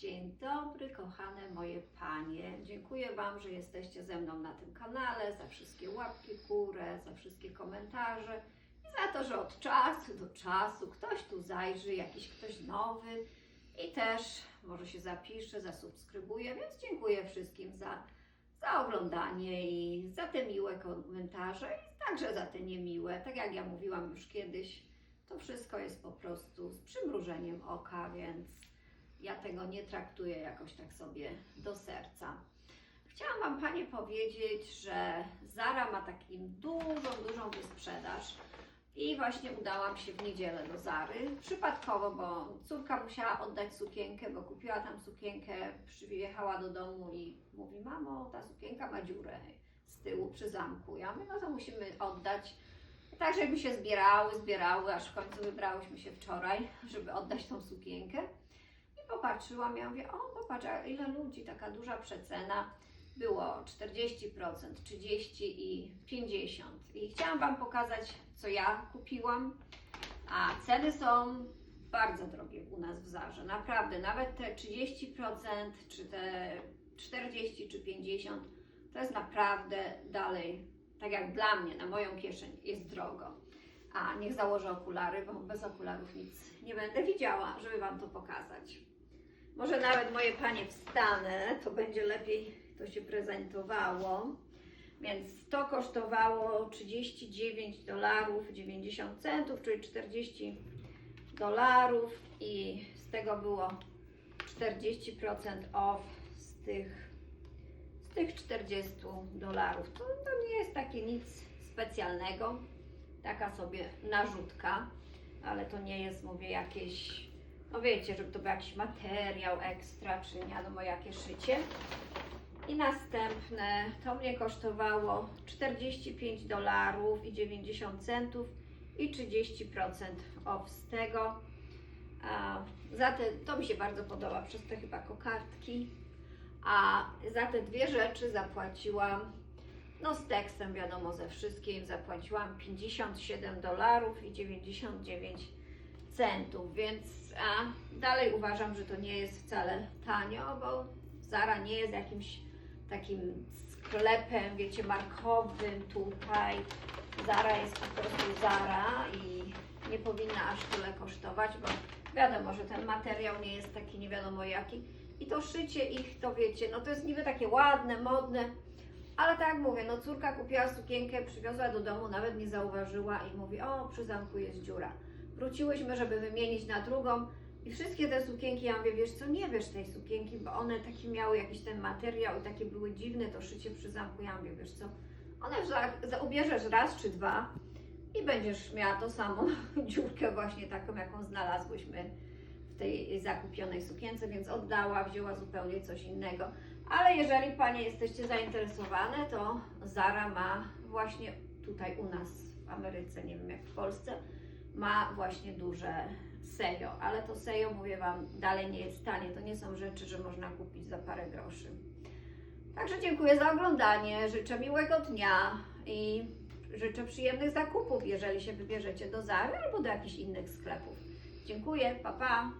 Dzień dobry, kochane moje panie. Dziękuję Wam, że jesteście ze mną na tym kanale, za wszystkie łapki górę, za wszystkie komentarze i za to, że od czasu do czasu ktoś tu zajrzy, jakiś ktoś nowy i też może się zapisze, zasubskrybuje, więc dziękuję wszystkim za, za oglądanie i za te miłe komentarze i także za te niemiłe. Tak jak ja mówiłam już kiedyś, to wszystko jest po prostu z przymrużeniem oka, więc ja tego nie traktuję jakoś tak sobie do serca. Chciałam Wam Panie powiedzieć, że Zara ma taką dużą, dużą wysprzedaż i właśnie udałam się w niedzielę do Zary. Przypadkowo, bo córka musiała oddać sukienkę, bo kupiła tam sukienkę, przyjechała do domu i mówi, mamo, ta sukienka ma dziurę z tyłu przy zamku. Ja mówię, no to musimy oddać. Tak, żeby się zbierały, zbierały, aż w końcu wybrałyśmy się wczoraj, żeby oddać tą sukienkę. Popatrzyłam, ja mówię, o popatrz, a ile ludzi, taka duża przecena. Było 40%, 30% i 50%. I chciałam Wam pokazać, co ja kupiłam. A ceny są bardzo drogie u nas w Zarze. Naprawdę, nawet te 30% czy te 40 czy 50 to jest naprawdę dalej, tak jak dla mnie, na moją kieszeń jest drogo. A niech założę okulary, bo bez okularów nic nie będę widziała, żeby Wam to pokazać. Może nawet moje panie wstanę, to będzie lepiej to się prezentowało. Więc to kosztowało 39 dolarów 90 centów, czyli 40 dolarów i z tego było 40% off z tych, z tych 40 dolarów. To, to nie jest takie nic specjalnego, taka sobie narzutka, ale to nie jest, mówię, jakieś, no wiecie, żeby to był jakiś materiał ekstra, czy nie wiadomo jakie szycie. I następne, to mnie kosztowało 45 dolarów i 90 centów i 30% off z tego. A za te, to mi się bardzo podoba przez te chyba kokardki. A za te dwie rzeczy zapłaciłam, no z tekstem wiadomo ze wszystkim, zapłaciłam 57 dolarów i 99 centów, więc a, dalej uważam, że to nie jest wcale tanio, bo Zara nie jest jakimś takim sklepem, wiecie, markowym tutaj. Zara jest po prostu Zara i nie powinna aż tyle kosztować, bo wiadomo, że ten materiał nie jest taki nie wiadomo jaki. I to szycie ich, to wiecie, no to jest niby takie ładne, modne, ale tak mówię, no córka kupiła sukienkę, przywiozła do domu, nawet nie zauważyła i mówi, o przy zamku jest dziura. Wróciłyśmy, żeby wymienić na drugą i wszystkie te sukienki, ja mówię, wiesz co, nie wiesz tej sukienki, bo one taki miały jakiś ten materiał i takie były dziwne, to szycie przy zamku, ja mówię, wiesz co, one za, ubierzesz raz czy dwa i będziesz miała tą samą dziurkę właśnie taką, jaką znalazłyśmy w tej zakupionej sukience, więc oddała, wzięła zupełnie coś innego. Ale jeżeli Panie jesteście zainteresowane, to Zara ma właśnie tutaj u nas w Ameryce, nie wiem jak w Polsce, ma właśnie duże sejo, ale to sejo, mówię Wam, dalej nie jest tanie. To nie są rzeczy, że można kupić za parę groszy. Także dziękuję za oglądanie, życzę miłego dnia i życzę przyjemnych zakupów, jeżeli się wybierzecie do Zary albo do jakichś innych sklepów. Dziękuję, pa pa!